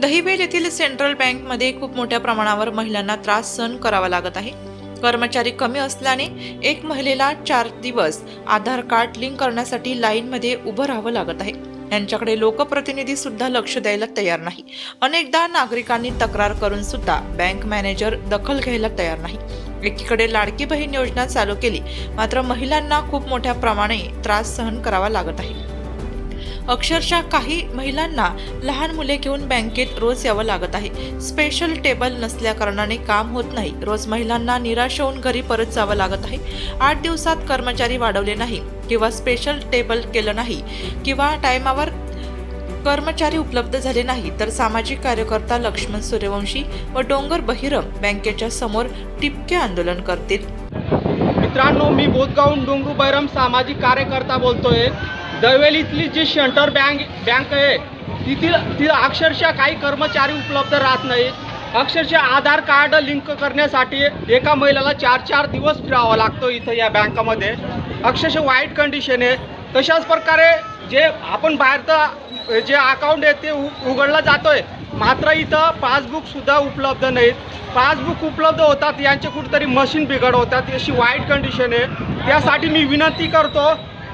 दहिवेल येथील सेंट्रल बँकमध्ये खूप मोठ्या प्रमाणावर महिलांना त्रास सहन करावा लागत आहे. कर्मचारी कमी असल्याने एक महिलेला चार दिवस आधार कार्ड लिंक करण्यासाठी लाईनमध्ये उभं राहावं लागत आहे. यांच्याकडे लोकप्रतिनिधी सुद्धा लक्ष द्यायला तयार नाही. अनेकदा नागरिकांनी तक्रार करून सुद्धा बँक मॅनेजर दखल घ्यायला तयार नाही. एकीकडे लाडकी बहीण योजना चालू केली मात्र महिलांना खूप मोठ्या प्रमाणे त्रास सहन करावा लागत आहे. अक्षरशः काही महिलांना लहान मुले घेऊन बँकेत रोज यावं लागत आहे. स्पेशल टेबल नसल्याकारणाने काम होत नाही. रोज महिलांना निराश होऊन घरी परत जावं लागत आहे. आठ दिवसात कर्मचारी वाढवले नाही किंवा स्पेशल टेबल केलं नाही किंवा टायमावर कर्मचारी उपलब्ध झाले नाही तर सामाजिक कार्यकर्ता लक्ष्मण सूर्यवंशी व डोंगर बहिरम बँकेच्या समोर टिपके आंदोलन करतील. मित्रांनो मी बोधगावून डोंगरू बैरम सामाजिक कार्यकर्ता बोलतोय. दवेलीतली जी सेंटर बँक बँक आहे तिथील तिथं अक्षरशः काही कर्मचारी उपलब्ध राहत नाहीत. अक्षरशः आधार कार्ड लिंक करण्यासाठी एका महिलेला चार चार दिवस फिरावं लागतो इथं या बँकामध्ये. अक्षरशः वाईट कंडिशन आहे. तशाच प्रकारे जे आपण बाहेरचं जे अकाउंट आहे ते उ- जातो आहे मात्र इथं पासबुकसुद्धा उपलब्ध नाहीत. पासबुक उपलब्ध होतात यांचे कुठेतरी मशीन बिघड होतात. अशी वाईट कंडिशन आहे. त्यासाठी मी विनंती करतो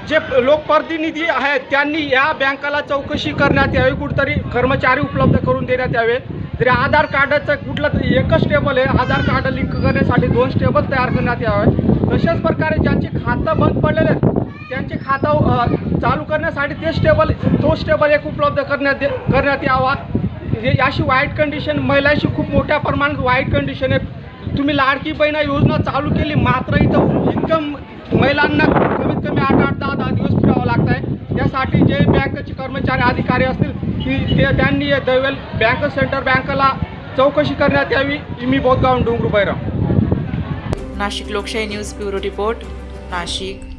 जे लोकप्रतिनिधी आहेत त्यांनी या बँकाला चौकशी करण्यात यावी कुठतरी कर्मचारी उपलब्ध करून देण्यात यावे. तरी आधार कार्डाचं कुठलं तरी एकच टेबल आहे आधार कार्ड लिंक करण्यासाठी दोन टेबल तयार करण्यात यावे. तशाच प्रकारे ज्यांचे खातं बंद पडलेले आहेत त्यांचे खातं चालू करण्यासाठी तेच टेबल तोच टेबल एक उपलब्ध करण्यात करण्यात यावा. हे अशी वाईट कंडिशन महिलांशी खूप मोठ्या प्रमाणात वाईट कंडिशन आहे. तुम्ही लाडकी बहिणा योजना चालू केली मात्र इथं इन्कम महिलांना कमीत कमी आठ आठ दहा दहा दिवस फिरावं लागत आहे त्यासाठी जे बँकेचे अधिकारी असतील की ते त्यांनी दवेल बँक सेंटर बँकेला चौकशी करण्यात यावी मी बोधगाव डोंगरू बैराम नाशिक लोकशाही न्यूज ब्युरो रिपोर्ट नाशिक.